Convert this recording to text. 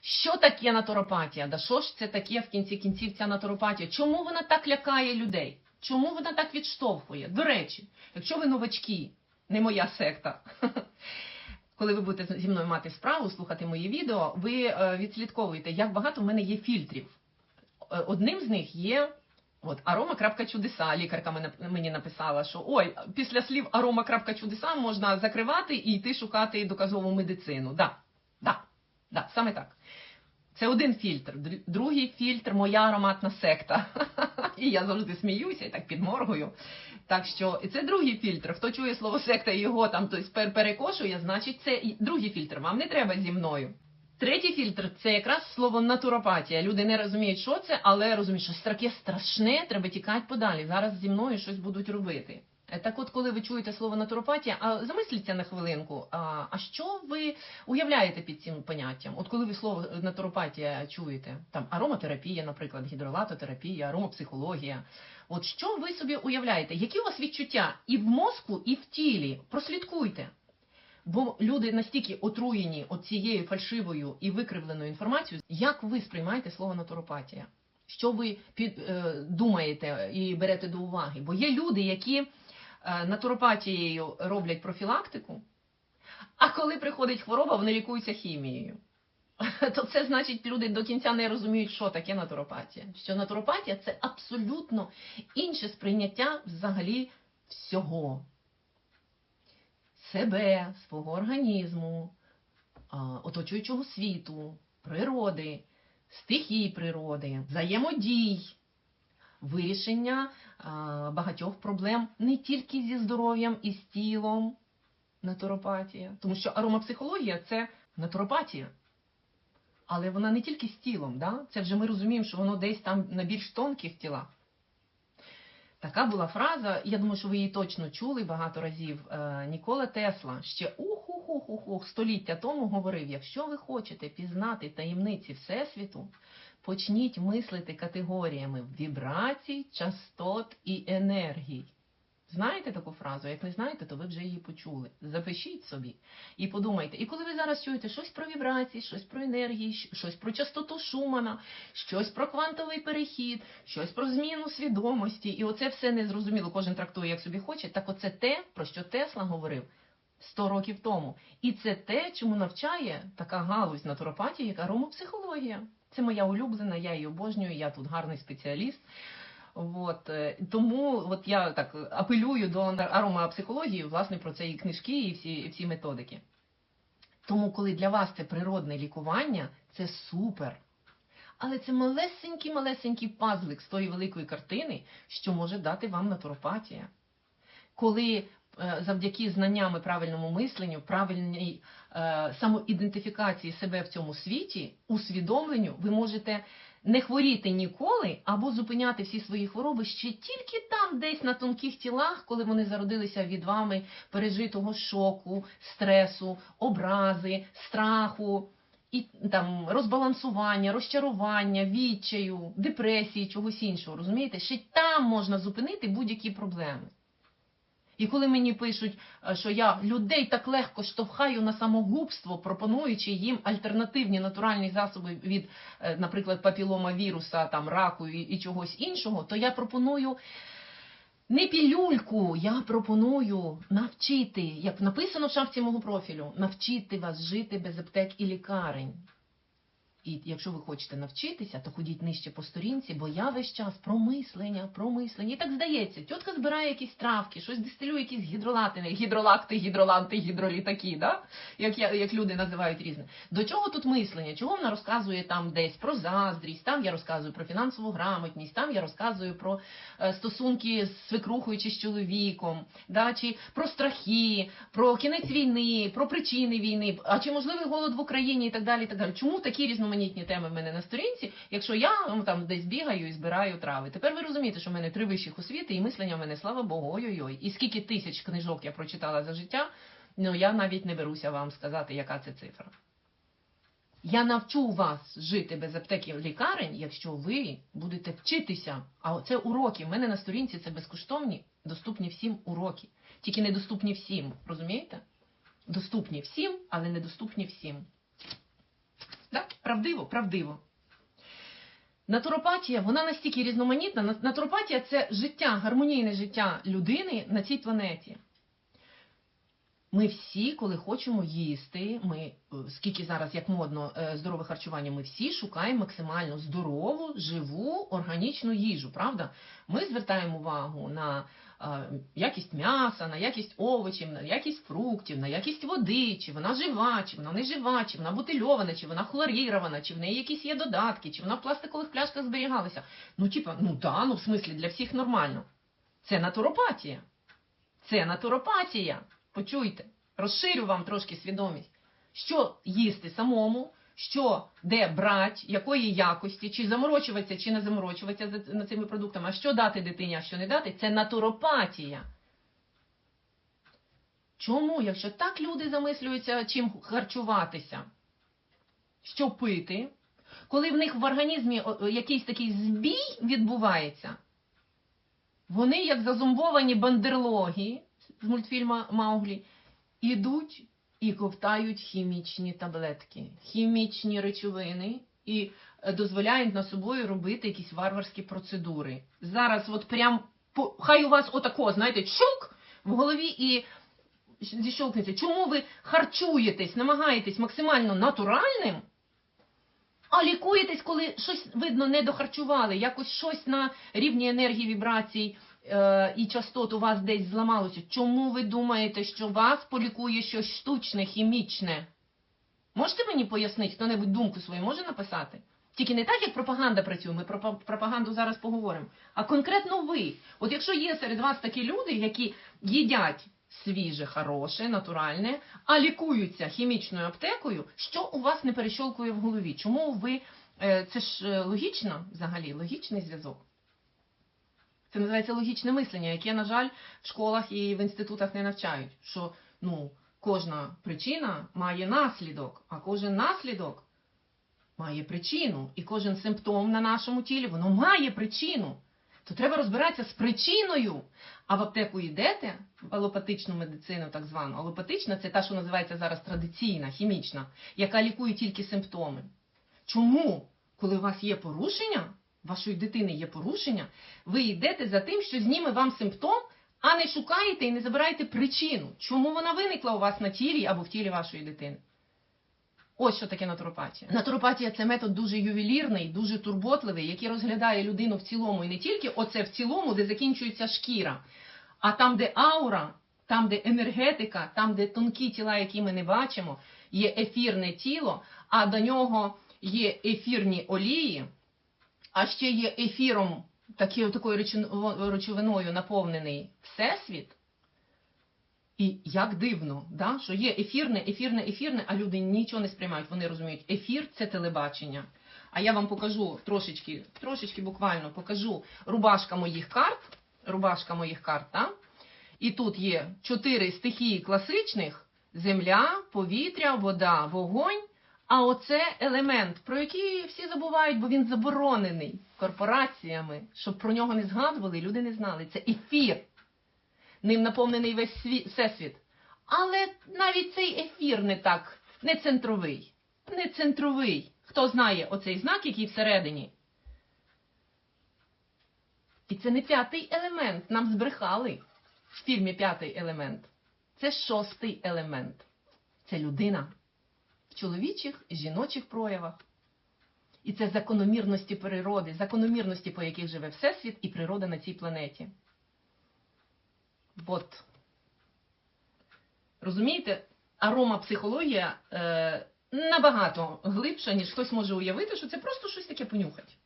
Що таке натуропатія? Да що ж це таке в кінці кінців ця натуропатія? Чому вона так лякає людей? Чому вона так відштовхує? До речі, якщо ви новачки, не моя секта. Коли ви будете зі мною мати справу, слухати мої відео, ви е, відслідковуєте, як багато в мене є фільтрів. Е, Одним з них є от арома.чудеса. Лікарка мені написала, що ой, після слів арома.чудеса можна закривати і йти шукати доказову медицину. Да, да, да, саме так. Це один фільтр. Другий фільтр моя ароматна секта. І я завжди сміюся і так підморгую. Так що і це другий фільтр. Хто чує слово секта і його там хтось пер- перекошує, значить це другий фільтр. Вам не треба зі мною. Третій фільтр це якраз слово натуропатія. Люди не розуміють, що це, але розуміють, що таке страшне, треба тікати подалі. Зараз зі мною щось будуть робити. Е, Так от, коли ви чуєте слово натуропатія, а замисліться на хвилинку, а, а що ви уявляєте під цим поняттям? От коли ви слово натуропатія чуєте, там ароматерапія, наприклад, гідролатотерапія, аромапсихологія. От що ви собі уявляєте? Які у вас відчуття і в мозку, і в тілі? Прослідкуйте. Бо люди настільки отруєні от цією фальшивою і викривленою інформацією, як ви сприймаєте слово натуропатія? Що ви під, е, думаєте і берете до уваги? Бо є люди, які е, натуропатією роблять профілактику, а коли приходить хвороба, вони лікуються хімією. То це значить, люди до кінця не розуміють, що таке натуропатія. Що натуропатія це абсолютно інше сприйняття взагалі всього себе, свого організму, оточуючого світу, природи, стихій природи, взаємодій, вирішення багатьох проблем не тільки зі здоров'ям і з тілом, натуропатія. Тому що аромапсихологія це натуропатія. Але вона не тільки з тілом, да? це вже ми розуміємо, що воно десь там на більш тонких тілах. Така була фраза, я думаю, що ви її точно чули багато разів. Е, Нікола Тесла ще ух-ух-ух-ух століття тому говорив: якщо ви хочете пізнати таємниці Всесвіту, почніть мислити категоріями вібрацій, частот і енергій. Знаєте таку фразу? Як не знаєте, то ви вже її почули. Запишіть собі і подумайте. І коли ви зараз чуєте щось про вібрації, щось про енергії, щось про частоту Шумана, щось про квантовий перехід, щось про зміну свідомості, і оце все незрозуміло, кожен трактує як собі хоче. Так оце те, про що Тесла говорив 100 років тому. І це те, чому навчає така галузь натуропатії, як аромапсихологія. Це моя улюблена, я її обожнюю, я тут гарний спеціаліст. От, е, тому от я так апелюю до аромапсихології, власне, про це і книжки, і всі, і всі методики. Тому, коли для вас це природне лікування, це супер. Але це малесенький малесенький пазлик з тої великої картини, що може дати вам натуропатія. Коли завдяки знанням і правильному мисленню, правильній е, самоідентифікації себе в цьому світі, усвідомленню, ви можете не хворіти ніколи або зупиняти всі свої хвороби ще тільки там, десь на тонких тілах, коли вони зародилися від вами пережитого шоку, стресу, образи, страху. І там розбалансування, розчарування, відчаю, депресії, чогось іншого. Розумієте? Ще там можна зупинити будь-які проблеми. І коли мені пишуть, е, що я людей так легко штовхаю на самогубство, пропонуючи їм альтернативні натуральні засоби від, е, наприклад, папілома віруса, там раку і, і чогось іншого, то я пропоную не пілюльку, я пропоную навчити, як написано в шапці мого профілю, навчити вас жити без аптек і лікарень. І якщо ви хочете навчитися, то ходіть нижче по сторінці, бо я весь час про мислення, про мислення. І так здається, тітка збирає якісь травки, щось дистилює, якісь гідролати, гідролакти, гідроланти, гідролітаки, да? як, я, як люди називають різне. До чого тут мислення? Чого вона розказує там десь про заздрість, там я розказую про фінансову грамотність, там я розказую про е, стосунки з свекрухою чи з чоловіком, да? чи про страхи, про кінець війни, про причини війни, а чи можливий голод в Україні і так далі. І так далі. Чому такі різноманітні теми в мене на сторінці, якщо я ну, там десь бігаю і збираю трави? Тепер ви розумієте, що в мене три вищих освіти і мислення в мене, слава Богу, ой-ой-ой. І скільки тисяч книжок я прочитала за життя, ну я навіть не беруся вам сказати, яка це цифра. Я навчу вас жити без аптеки лікарень, якщо ви будете вчитися. А це уроки. У мене на сторінці це безкоштовні, доступні всім уроки. Тільки недоступні всім. Розумієте? Доступні всім, але недоступні всім. Правдиво, правдиво. Натуропатія, вона настільки різноманітна. Натуропатія це життя, гармонійне життя людини на цій планеті. Ми всі, коли хочемо їсти, ми, е, скільки зараз як модно е, здорове харчування, ми всі шукаємо максимально здорову, живу, органічну їжу, правда? Ми звертаємо увагу на е, якість м'яса, на якість овочів, на якість фруктів, на якість води, чи вона жива, чи вона не жива, чи вона бутильована, чи вона хлорірована, чи в неї якісь є додатки, чи вона в пластикових пляшках зберігалася. Ну, типа, ну да, ну в смислі для всіх нормально. Це натуропатія. Це натуропатія. Почуйте, розширю вам трошки свідомість. Що їсти самому, що де брати, якої якості, чи заморочуватися, чи не заморочуватися за- над цими продуктами, а що дати дитині, а що не дати, це натуропатія. Чому, якщо так люди замислюються, чим харчуватися, що пити, коли в них в організмі якийсь такий збій відбувається, вони, як зазумбовані бандерлоги з мультфільма Мауглі, ідуть і ковтають хімічні таблетки, хімічні речовини і е, дозволяють на собою робити якісь варварські процедури. Зараз, от прям по- хай у вас отако, знаєте, чук в голові і зіщолкнеться. Чому ви харчуєтесь, намагаєтесь максимально натуральним? А лікуєтесь, коли щось видно не дохарчували, якось щось на рівні енергії вібрацій і частот у вас десь зламалося. Чому ви думаєте, що вас полікує щось штучне, хімічне? Можете мені пояснити, хто-небудь думку свою може написати? Тільки не так, як пропаганда працює, ми про пропаганду зараз поговоримо. А конкретно ви. От якщо є серед вас такі люди, які їдять свіже, хороше, натуральне, а лікуються хімічною аптекою, що у вас не перещолкує в голові? Чому ви. е, Це ж е, логічно взагалі, логічний зв'язок. Це називається логічне мислення, яке, на жаль, в школах і в інститутах не навчають. Що ну, кожна причина має наслідок, а кожен наслідок має причину. І кожен симптом на нашому тілі воно має причину. То треба розбиратися з причиною. А в аптеку йдете, в алопатичну медицину, так звану. Алопатична це та, що називається зараз традиційна, хімічна, яка лікує тільки симптоми. Чому, коли у вас є порушення, вашої дитини є порушення, ви йдете за тим, що зніме вам симптом, а не шукаєте і не забираєте причину, чому вона виникла у вас на тілі або в тілі вашої дитини. Ось що таке натуропатія. Натуропатія це метод дуже ювелірний, дуже турботливий, який розглядає людину в цілому і не тільки оце в цілому, де закінчується шкіра, а там, де аура, там, де енергетика, там, де тонкі тіла, які ми не бачимо, є ефірне тіло, а до нього є ефірні олії, а ще є ефіром, такою речовиною- речовиною наповнений всесвіт. І як дивно, да? що є ефірне, ефірне, ефірне, а люди нічого не сприймають. Вони розуміють, ефір це телебачення. А я вам покажу трошечки, трошечки буквально покажу рубашка моїх карт. Рубашка моїх карт, да? І тут є чотири стихії класичних: земля, повітря, вода, вогонь. А оце елемент, про який всі забувають, бо він заборонений корпораціями, щоб про нього не згадували, люди не знали. Це ефір. Ним наповнений весь світ, всесвіт. Але навіть цей ефір не так, не центровий. Не центровий. Хто знає оцей знак, який всередині? І це не п'ятий елемент. Нам збрехали в фільмі п'ятий елемент. Це шостий елемент. Це людина в чоловічих і жіночих проявах. І це закономірності природи, закономірності, по яких живе Всесвіт і природа на цій планеті. От. Розумієте, аромапсихологія е, набагато глибша, ніж хтось може уявити, що це просто щось таке понюхать.